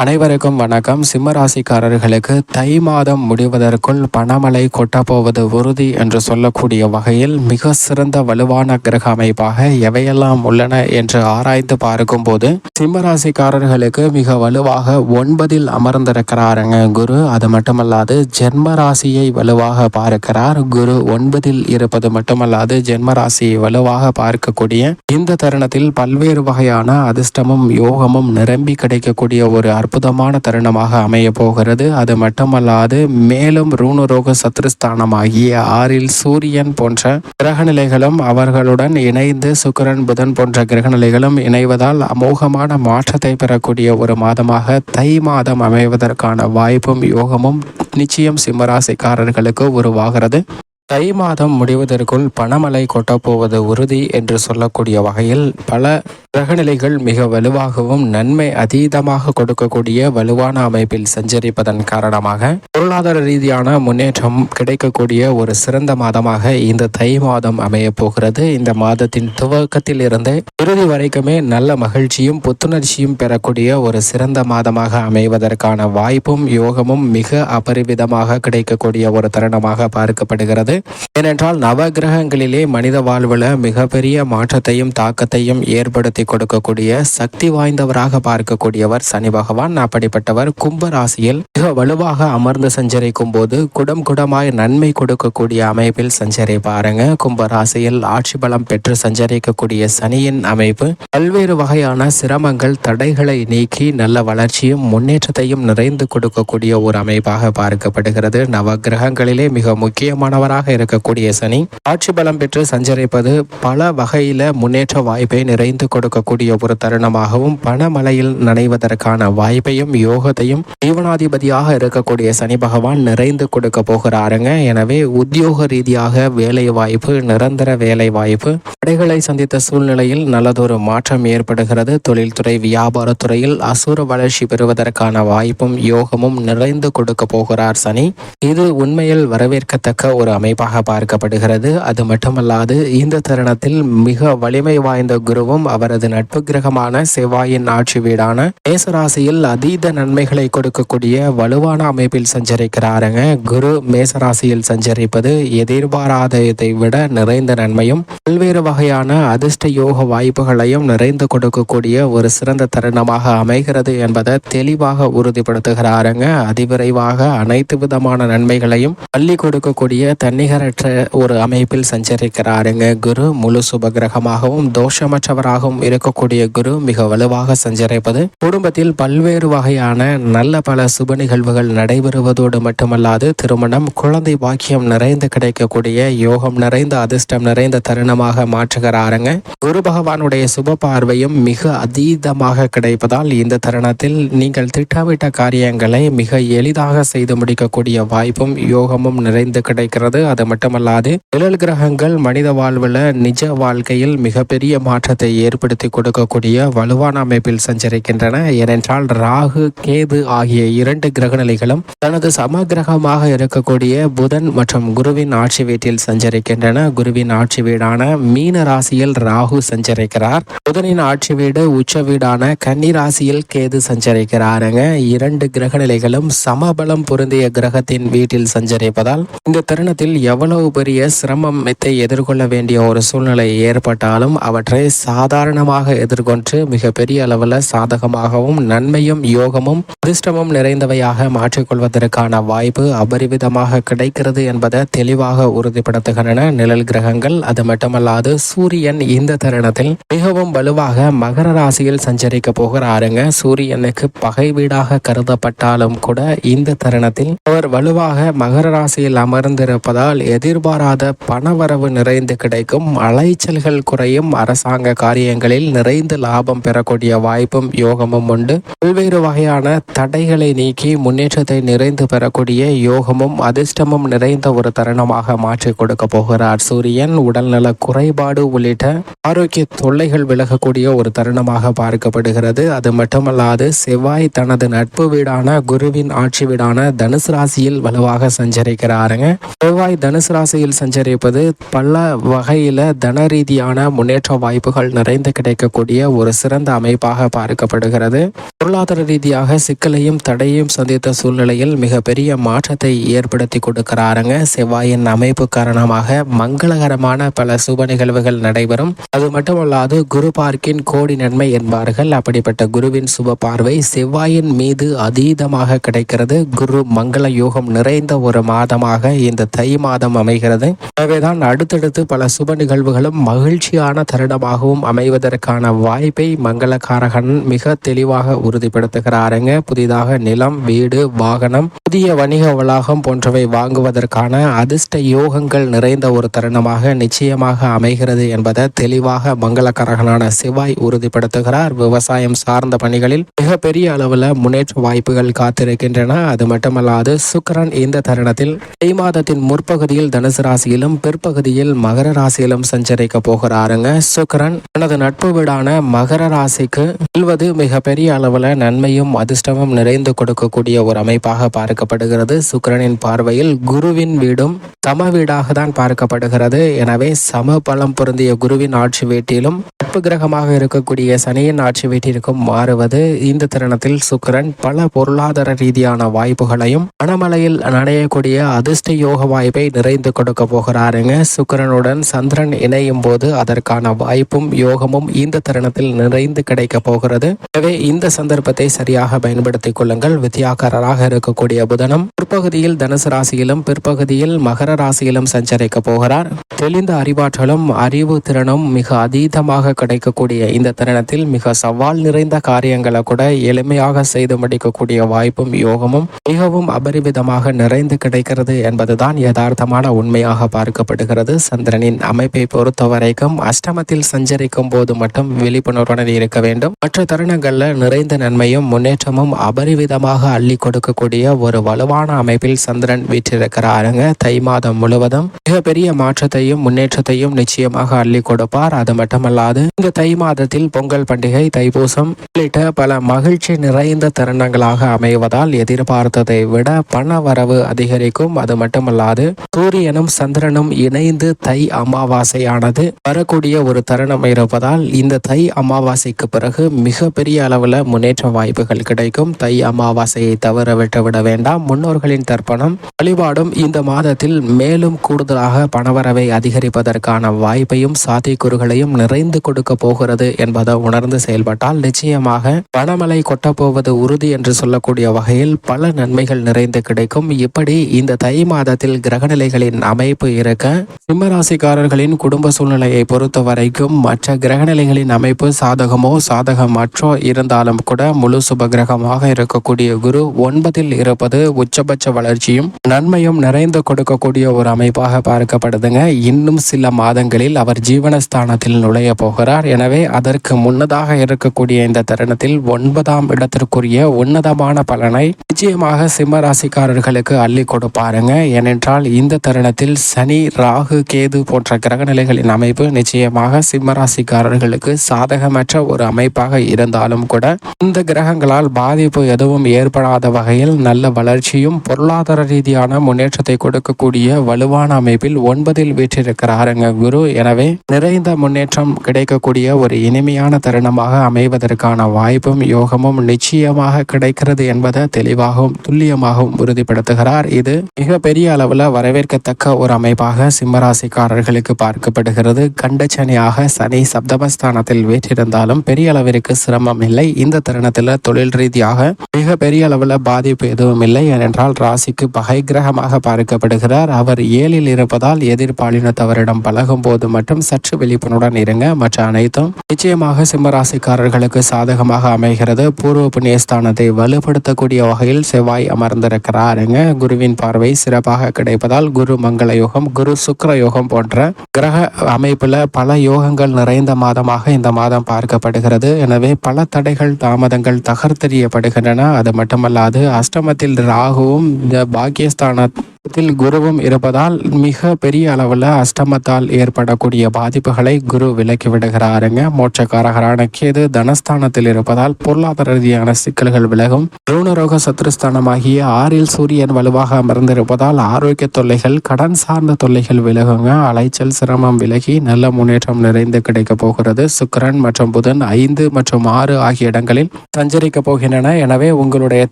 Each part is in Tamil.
அனைவருக்கும் வணக்கம். சிம்மராசிக்காரர்களுக்கு தை மாதம் முடிவதற்குள் பணமழை கொட்டப்போவது உறுதி என்று சொல்லக்கூடிய வகையில் மிக சிறந்த வலுவான கிரக அமைப்பாக எவையெல்லாம் உள்ளன என்று ஆராய்ந்து பார்க்கும்போது சிம்மராசிக்காரர்களுக்கு மிக வலுவாக ஒன்பதில் அமர்ந்திருக்கிறாருங்க குரு. அது மட்டுமல்லாது ஜென்ம ராசியை வலுவாக பார்க்கிறார். குரு ஒன்பதில் இருப்பது மட்டுமல்லாது ஜென்ம ராசியை வலுவாக பார்க்கக்கூடிய இந்த தருணத்தில் பல்வேறு வகையான அதிர்ஷ்டமும் யோகமும் நிரம்பி கிடைக்கக்கூடிய ஒரு அற்புதமான தருணமாக அமைய போகிறது. அது மட்டுமல்லாது மேலும் ரூணுரோக சத்ருஸ்தானமாகிய ஆறில் சூரியன் போன்ற கிரகநிலைகளும் அவர்களுடன் இணைந்து சுக்கரன் புதன் போன்ற கிரகநிலைகளும் இணைவதால் அமோகமான மாற்றத்தை பெறக்கூடிய ஒரு மாதமாக தை மாதம் அமைவதற்கான வாய்ப்பும் யோகமும் நிச்சயம் சிம்மராசிக்காரர்களுக்கு உருவாகிறது. தை மாதம் முடிவதற்குள் பணமழை கொட்டப்போவது உறுதி என்று சொல்லக்கூடிய வகையில் பல கிரகநிலைகள் மிக வலுவாகவும் நன்மை அதீதமாக கொடுக்கக்கூடிய வலுவான அமைப்பில் சஞ்சரிப்பதன் காரணமாக பொருளாதார ரீதியான முன்னேற்றம் கிடைக்கக்கூடிய ஒரு சிறந்த மாதமாக இந்த தை மாதம் அமைய போகிறது. இந்த மாதத்தின் துவக்கத்தில் இருந்து இறுதி வரைக்குமே நல்ல மகிழ்ச்சியும் புத்துணர்ச்சியும் பெறக்கூடிய ஒரு சிறந்த மாதமாக அமைவதற்கான வாய்ப்பும் யோகமும் மிக அபரிவிதமாக கிடைக்கக்கூடிய ஒரு தருணமாக பார்க்கப்படுகிறது. ஏனென்றால் நவகிரகங்களிலே மனித வாழ்வில் மிகப்பெரிய மாற்றத்தையும் தாக்கத்தையும் ஏற்படுத்தி கொடுக்கக்கூடிய சக்தி வாய்ந்தவராக பார்க்கக்கூடியவர் சனி பகவான். அப்படிப்பட்டவர் கும்ப ராசியில் மிக வலுவாக அமர்ந்து சஞ்சரிக்கும் போது குடம் குடமாய் நன்மை கொடுக்கக்கூடிய அமைப்பில் சஞ்சரி பாருங்க. கும்ப ராசியில் ஆட்சி பலம் பெற்று சஞ்சரிக்கக்கூடிய சனியின் அமைப்பு பல்வேறு வகையான சிரமங்கள் தடைகளை நீக்கி நல்ல வளர்ச்சியும் முன்னேற்றத்தையும் நிறைந்து கொடுக்கக்கூடிய ஒரு அமைப்பாக பார்க்கப்படுகிறது. நவகிரகங்களிலே மிக முக்கியமானவராக இருக்கக்கூடிய சனி ஆட்சி பலம் பெற்று சஞ்சரிப்பது பல வகையில முன்னேற்ற வாய்ப்பை நிறைந்து கொடுக்கக்கூடிய ஒரு தருணமாகவும் பணமலையில் நனைவதற்கான வாய்ப்பையும் யோகத்தையும் ஜீவனாதிபதியாக இருக்கக்கூடிய சனி பகவான் நிறைந்து கொடுக்க போகிறாருங்க. எனவே உத்தியோக ரீதியாக வேலை வாய்ப்பு நிரந்தர வேலை வாய்ப்பு தடைகளை சந்தித்த சூழ்நிலையில் நல்லதொரு மாற்றம் ஏற்படுகிறது. தொழில்துறை வியாபாரத்துறையில் அசுர வளர்ச்சி பெறுவதற்கான வாய்ப்பும் யோகமும் நிறைந்து கொடுக்க போகிறார் சனி. இது உண்மையில் வரவேற்கத்தக்க ஒரு அமைப்பு. அமைப்பாக பார்க்கப்படுகிறது. அது மட்டுமல்லாது இந்த தருணத்தில் மிக வலிமை வாய்ந்த குருவும் அவரது நட்பு கிரகமான செவ்வாயின் ஆட்சி வீடான மேசராசியில் அதீத நன்மைகளை கொடுக்கக்கூடிய வலுவான அமைப்பில் சஞ்சரிக்கிறாருங்க. குரு மேசராசியில் சஞ்சரிப்பது எதிர்பாராததை விட நிறைந்த நன்மையும் பல்வேறு வகையான அதிர்ஷ்ட யோக வாய்ப்புகளையும் நிறைந்து கொடுக்கக்கூடிய ஒரு சிறந்த தருணமாக அமைகிறது என்பதை தெளிவாக உறுதிப்படுத்துகிறாருங்க. அதிவிரைவாக அனைத்து விதமான நன்மைகளையும் பள்ளி கொடுக்கக்கூடிய தன்னிகரற்ற ஒரு அமைப்பில் சஞ்சரிக்கிறாருங்க. குரு முழு சுபகிரகமாகவும் தோஷமற்றவராகவும் இருக்கக்கூடிய குரு மிக வலுவாக சஞ்சரிப்பது. குடும்பத்தில் பல்வேறு வகையான நல்ல பல சுப நிகழ்வுகள் நடைபெறுவதோடு மட்டுமல்லாது திருமணம் குழந்தை பாக்கியம் நிறைந்து கிடைக்கக்கூடிய யோகம் நிறைந்த அதிர்ஷ்டம் நிறைந்த தருணமாக மாற்றுகிறாருங்க. குரு பகவானுடைய சுப பார்வையும் மிக அதீதமாக கிடைப்பதால் இந்த தருணத்தில் நீங்கள் திட்டமிட்ட காரியங்களை மிக எளிதாக செய்து முடிக்கக்கூடிய வாய்ப்பும் யோகமும் நிறைந்து கிடைக்கிறது. அது மட்டுமல்லாது நிழல் கிரகங்கள் மனித வாழ்வில் நிஜ வாழ்க்கையில் மிகப்பெரிய மாற்றத்தை ஏற்படுத்தி கொடுக்கக்கூடிய வலுவான அமைப்பில் சஞ்சரிக்கின்றன. ஏனென்றால் ராகு கேது ஆகிய இரண்டு கிரகநிலைகளும் தனது சமகிரகமாக இருக்கக்கூடிய புதன் மற்றும் குருவின் ஆட்சி வீட்டில் சஞ்சரிக்கின்றன. குருவின் ஆட்சி வீடான மீன ராசியில் ராகு சஞ்சரிக்கிறார். புதனின் ஆட்சி வீடு உச்ச வீடான கன்னி ராசியில் கேது சஞ்சரிக்கிறாருங்க. இரண்டு கிரகநிலைகளும் சமபலம் பொருந்திய கிரகத்தின் வீட்டில் சஞ்சரிப்பதால் இந்த தருணத்தில் எவ்வளவு பெரிய சிரமத்தை எதிர்கொள்ள வேண்டிய ஒரு சூழ்நிலை ஏற்பட்டாலும் அவற்றை சாதாரணமாக எதிர்கொண்டு மிகப்பெரிய அளவில் சாதகமாகவும் நன்மையும் யோகமும் அதிர்ஷ்டமும் நிறைந்தவையாக மாற்றிக்கொள்வதற்கான வாய்ப்பு அபரிவிதமாக கிடைக்கிறது என்பதை தெளிவாக உறுதிப்படுத்துகின்றன நிழல் கிரகங்கள். அது மட்டுமல்லாது சூரியன் இந்த தருணத்தில் மிகவும் வலுவாக மகர ராசியில் சஞ்சரிக்க போகிறாருங்க. சூரியனுக்கு பகை வீடாக கருதப்பட்டாலும் கூட இந்த தருணத்தில் அவர் வலுவாக மகர ராசியில் அமர்ந்திருப்பதால் எதிர்பாராத பணவரவு நிறைந்து கிடைக்கும் அலைச்சல்கள் குறையும் அரசாங்க காரியங்களில் நிறைந்து லாபம் பெறக்கூடிய வாய்ப்பும் யோகமும் உண்டு. பல்வேறு வகையான தடைகளை நீக்கி முன்னேற்றத்தை நிறைந்து பெறக்கூடிய யோகமும் அதிர்ஷ்டமும் நிறைந்த ஒரு தருணமாக மாற்றி கொடுக்க போகிறார். சூரியன் உடல்நல குறைபாடு உள்ளிட்ட ஆரோக்கிய தொல்லைகள் விலகக்கூடிய ஒரு தருணமாக பார்க்கப்படுகிறது. அது மட்டுமல்லாது செவ்வாய் தனது நட்பு வீடான குருவின் ஆட்சி வீடான தனுசு ராசியில் வலுவாக சஞ்சரிக்கிறாருங்க. செவ்வாய் தனுசு ராசியில் சஞ்சரிப்பது பல வகையில் தன ரீதியான முன்னேற்ற வாய்ப்புகள் நிறைந்து கிடைக்கக்கூடிய ஒரு சிறந்த அமைப்பாக பார்க்கப்படுகிறது. பொருளாதார ரீதியாக சிக்கலையும் தடையும் சந்தித்த சூழ்நிலையில் மிகப்பெரிய மாற்றத்தை ஏற்படுத்தி கொடுக்கிறாருங்க. செவ்வாயின் அமைப்பு காரணமாக மங்களகரமான பல சுப நிகழ்வுகள் நடைபெறும். அது மட்டுமல்லாது குரு பார்க்கின் கோடி நன்மை என்பார்கள். அப்படிப்பட்ட குருவின் சுப பார்வை செவ்வாயின் மீது அதீதமாக கிடைக்கிறது. குரு மங்கள யோகம் நிறைந்த ஒரு மாதமாக இந்த தை மாதம் அமைகிறது. எனவேதான் அடுத்தடுத்து பல சுப நிகழ்வுகளும் மகிழ்ச்சியான தருணமாகவும் அமைவதற்கான வாய்ப்பை மங்களகாரகன் மிக தெளிவாக உறுதிப்படுத்துகிறாருங்க. புதிதாக நிலம் வீடு வாகனம் புதிய வணிக வளாகம் போன்றவை வாங்குவதற்கான அதிர்ஷ்ட யோகங்கள் நிறைந்த ஒரு தருணமாக நிச்சயமாக அமைகிறது என்பதை தெளிவாக மங்களகரகனான செவ்வாய் உறுதிப்படுத்துகிறார். விவசாயம் சார்ந்த பணிகளில் மிகப்பெரிய அளவில் முன்னேற்ற வாய்ப்புகள் காத்திருக்கின்றன. அது மட்டுமல்லாது சுக்கரன் இந்த தருணத்தில் தை மாதத்தின் முற்பகுதியில் தனுசு ராசியிலும் பிற்பகுதியில் மகர ராசியிலும் சஞ்சரிக்க போகிறாருங்க சுக்கரன் தனது நட்பு வீடான மகர ராசிக்கு செல்வது மிகப்பெரிய அளவில் நன்மையும் அதிர்ஷ்டமும் நிறைந்து கொடுக்கக்கூடிய ஒரு அமைப்பாக பார்க்கப்படுகிறது. சுக்கரனின் பார்வையில் குருவின் வீடும் சம வீடாக தான் பார்க்கப்படுகிறது. எனவே சம பலம் பொருந்திய குருவின் ஆட்சி வீட்டிலும் நட்பு கிரகமாக இருக்கக்கூடிய சனியின் ஆட்சி வீட்டிற்கும் மாறுவது இந்த தருணத்தில் சுக்கரன் பல பொருளாதார ரீதியான வாய்ப்புகளையும் மணமலையில் நடையக்கூடிய அதிர்ஷ்ட யோக வாய்ப்பை நிறைந்து கொடுக்க போகிறாருங்க. சுக்கரனுடன் சந்திரன் இணையும் போது அதற்கான வாய்ப்பும் யோகமும் இந்த தருணத்தில் நிறைந்து கிடைக்க போகிறது. எனவே இந்த சந்தர்ப்பத்தை சரியாக பயன்படுத்திக் கொள்ளுங்கள். வித்தியாகராக இருக்கக்கூடிய புதனம் பிற்பகுதியில் தனுசு ராசியிலும் பிற்பகுதியில் மகர ராசியிலும் சஞ்சரிக்க போகிறார். தெளிந்த அறிவாற்றலும் அறிவு திறனும் மிக அதீதமாக கிடைக்கக்கூடிய இந்த தருணத்தில் மிக சவால் நிறைந்த காரியங்களை கூட எளிமையாக செய்து முடிக்கக்கூடிய வாய்ப்பும் யோகமும் மிகவும் அபரிமிதமாக நிறைந்து கிடைக்கிறது என்பதுதான் யதார்த்தமான உண்மையாக பார்க்கப்படுகிறது. சந்திரனின் அமைப்பை பொறுத்த வரைக்கும் அஷ்டமத்தில் சஞ்சரிக்கும் போது மட்டும் விழிப்புணர்வுடன் இருக்க வேண்டும். மற்ற தருணங்கள்ல நிறைந்த நன்மையும் முன்னேற்றமும் அபரிவிதமாக அள்ளி கொடுக்கக்கூடிய ஒரு வலுவான அமைப்பில் சந்திரன் வீற்றிருக்கிறாருங்க. தை மாதம் முழுவதும் மிகப்பெரிய மாற்றத்தையும் முன்னேற்றத்தையும் நிச்சயமாக அள்ளி கொடுப்பார். அது மட்டுமல்லாது இந்த தை மாதத்தில் பொங்கல் பண்டிகை தைப்பூசம் உள்ளிட்ட பல மகிழ்ச்சி நிறைந்த தருணங்களாக அமைவதால் எதிர்பார்த்ததை விட பண வரவு அதிகரிக்கும். அது மட்டுமல்லாது சூரியனும் சந்திரனும் இணைந்து தை அமாவாசையானது வரக்கூடிய ஒரு தருணம் இருப்பதால் இந்த தை அமாவாசைக்கு பிறகு மிக பெரிய அளவில் முன்னேற்ற வாய்ப்புகள் கிடைக்கும். தை அமாவாசையை தவற விட்டுவிட வேண்டாம். முன்னோர்களின் தர்ப்பணம் வழிபாடும் இந்த மாதத்தில் மேலும் கூடுதலாக பணவரவை அதிகரிப்பதற்கான வாய்ப்பையும் சாத்தியக்கூறுகளையும் நிறைந்து கொடுக்க போகிறது என்பதை உணர்ந்து செயல்பட்டால் நிச்சயமாக பணமலை கொட்டப்போவது உறுதி என்று சொல்லக்கூடிய வகையில் பல நன்மைகள் நிறைந்து கிடைக்கும். இப்படி இந்த தை மாதத்தில் கிரகநிலைகளின் அமைப்பு இருக்க சிம்மராசிக்காரர்களின் குடும்ப சூழ்நிலையை பொறுத்த வரைக்கும் மற்ற கிரகநிலைகளின் அமைப்பு சாதகமோ சாதகமற்றோ இருந்தாலும் கூட முழு சுப கிரகமாக இருக்கக்கூடிய குரு ஒன்பதில் இருப்பது உச்சபட்ச வளர்ச்சியும் நன்மையும் நிறைந்து கொடுக்கக்கூடிய ஒரு அமைப்பாக பார்க்கப்படுதுங்க. இன்னும் சில மாதங்களில் அவர் ஜீவனஸ்தானத்தில் நுழைய போகிறார். எனவே அதற்கு முன்னதாக இருக்கக்கூடிய இந்த தருணத்தில் ஒன்பதாம் இடத்திற்குரிய உன்னதமான பலனை நிச்சயமாக சிம்ம ராசிக்காரர்களுக்கு அள்ளி கொடுப்பாருங்க. ஏனென்றால் இந்த தருணத்தில் சனி ராகு கேது போன்ற கிரகநிலைகளின் அமைப்பு நிச்சயமாக சிம்மராசிக்காரர்களுக்கு சாதகமற்ற ஒரு அமைப்பாக இருந்தாலும் கூட இந்த கிரகங்களால் பாதிப்பு எதுவும் ஏற்படாத வகையில் நல்ல வளர்ச்சியும் பொருளாதார ரீதியான முன்னேற்றத்தை கொடுக்கக்கூடிய வலுவான அமைப்பில் ஒன்பதில் வீற்றிருக்கிறாருங்க குரு. எனவே நிறைந்த முன்னேற்றம் கிடைக்கக்கூடிய ஒரு இனிமையான தருணமாக அமைவதற்கான வாய்ப்பும் யோகமும் நிச்சயமாக கிடைக்கிறது என்பதை தெளிவாகவும் துல்லியமாகவும் உறுதிப்படுத்துகிறார். இது மிக பெரிய அளவில் வரவேற்கத்தக்க ஒரு அமைப்பாக சிம்மராசிக்காரர்களுக்கு பார்க்கப்படுகிறது. கண்டச்சனியாக சனி சப்தமஸ்தானத்தில் வீற்றிருந்தாலும் பெரிய அளவிற்கு சிரமம் இல்லை. இந்த தருணத்தில் தொழில் ரீதியாக மிக பெரிய அளவில் பாதிப்பு எதுவும் இல்லை. ஏனென்றால் ராசிக்கு பகை கிரகமாக பார்க்கப்படுகிறார். அவர் ஏழில் இருப்பதால் எதிர்பாலினத்தவரிடம் பழகும் போது மட்டும் சற்று விழிப்புணர்வுடன் இருங்க. மற்ற அனைத்தும் நிச்சயமாக சிம்மராசிக்காரர்களுக்கு சாதகமாக அமைகிறது. பூர்வ புண்ணியஸ்தானத்தை வலுப்படுத்தக்கூடிய வகையில் செவ்வாய் அமர்ந்திருக்கிறாருங்க. குருவின் பார்வை சிறப்பாக கிடைப்பதால் குரு மங்கள யோகம் குரு சுக்கர யோகம் போன்ற கிரக அமைப்புல பல யோகங்கள் நிறைந்த மாதமாக இந்த மாதம் பார்க்கப்படுகிறது. எனவே பல தடைகள் தாமதங்கள் தகர்த்தெறியப்படுகின்றன. அது மட்டுமல்லாது அஷ்டமத்தில் ராகுவும் இந்த பாக்கியஸ்தான இதில் குருவும் இருப்பதால் மிக பெரிய அளவில் அஷ்டமத்தால் ஏற்படக்கூடிய பாதிப்புகளை குரு விலக்கி விடுகிறாருங்க. மோட்சக்காரகரான கேது தனஸ்தானத்தில் இருப்பதால் பொருளாதார ரீதியான சிக்கல்கள் விலகும். ருணரோக சத்ருஸ்தானமாகிய ஆறில் சூரியன் வலுவாக அமர்ந்திருப்பதால் ஆரோக்கிய தொல்லைகள் கடன் சார்ந்த தொல்லைகள் விலகுங்க. அலைச்சல் சிரமம் விலகி நல்ல முன்னேற்றம் நிறைந்து கிடைக்க போகிறது. சுக்கிரன் மற்றும் புதன் ஐந்து மற்றும் ஆறு ஆகிய இடங்களில் சஞ்சரிக்க போகின்றன. எனவே உங்களுடைய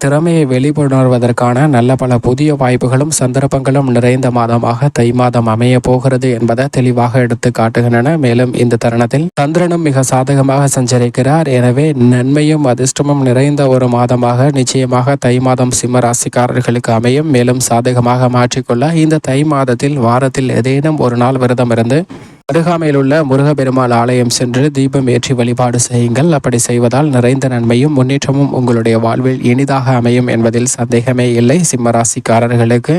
திறமையை வெளிப்படுவதற்கான நல்ல பல புதிய வாய்ப்புகளும் சந்தர்ப்பங்களும் நிறைந்த மாதமாக தை மாதம் அமைய போகிறது என்பதை தெளிவாக எடுத்து காட்டுகின்றன. மேலும் இந்த தருணத்தில் சந்திரனும் மிக சாதகமாக சஞ்சரிக்கிறார். எனவே நன்மையும் அதிர்ஷ்டமும் நிறைந்த ஒரு மாதமாக நிச்சயமாக தை மாதம் சிம்ம ராசிக்காரர்களுக்கு அமையும். மேலும் சாதகமாக மாற்றிக்கொள்ள இந்த தை மாதத்தில் வாரத்தில் ஏதேனும் ஒரு நாள் விரதம் இருந்து அருகாமையில் உள்ள முருகப்பெருமாள் ஆலயம் சென்று தீபம் ஏற்றி வழிபாடு செய்யுங்கள். அப்படி செய்வதால் நிறைந்த நன்மையும் முன்னேற்றமும் உங்களுடைய வாழ்வில் இனிதாக அமையும் என்பதில் சந்தேகமே இல்லை. சிம்மராசிக்காரர்களுக்கு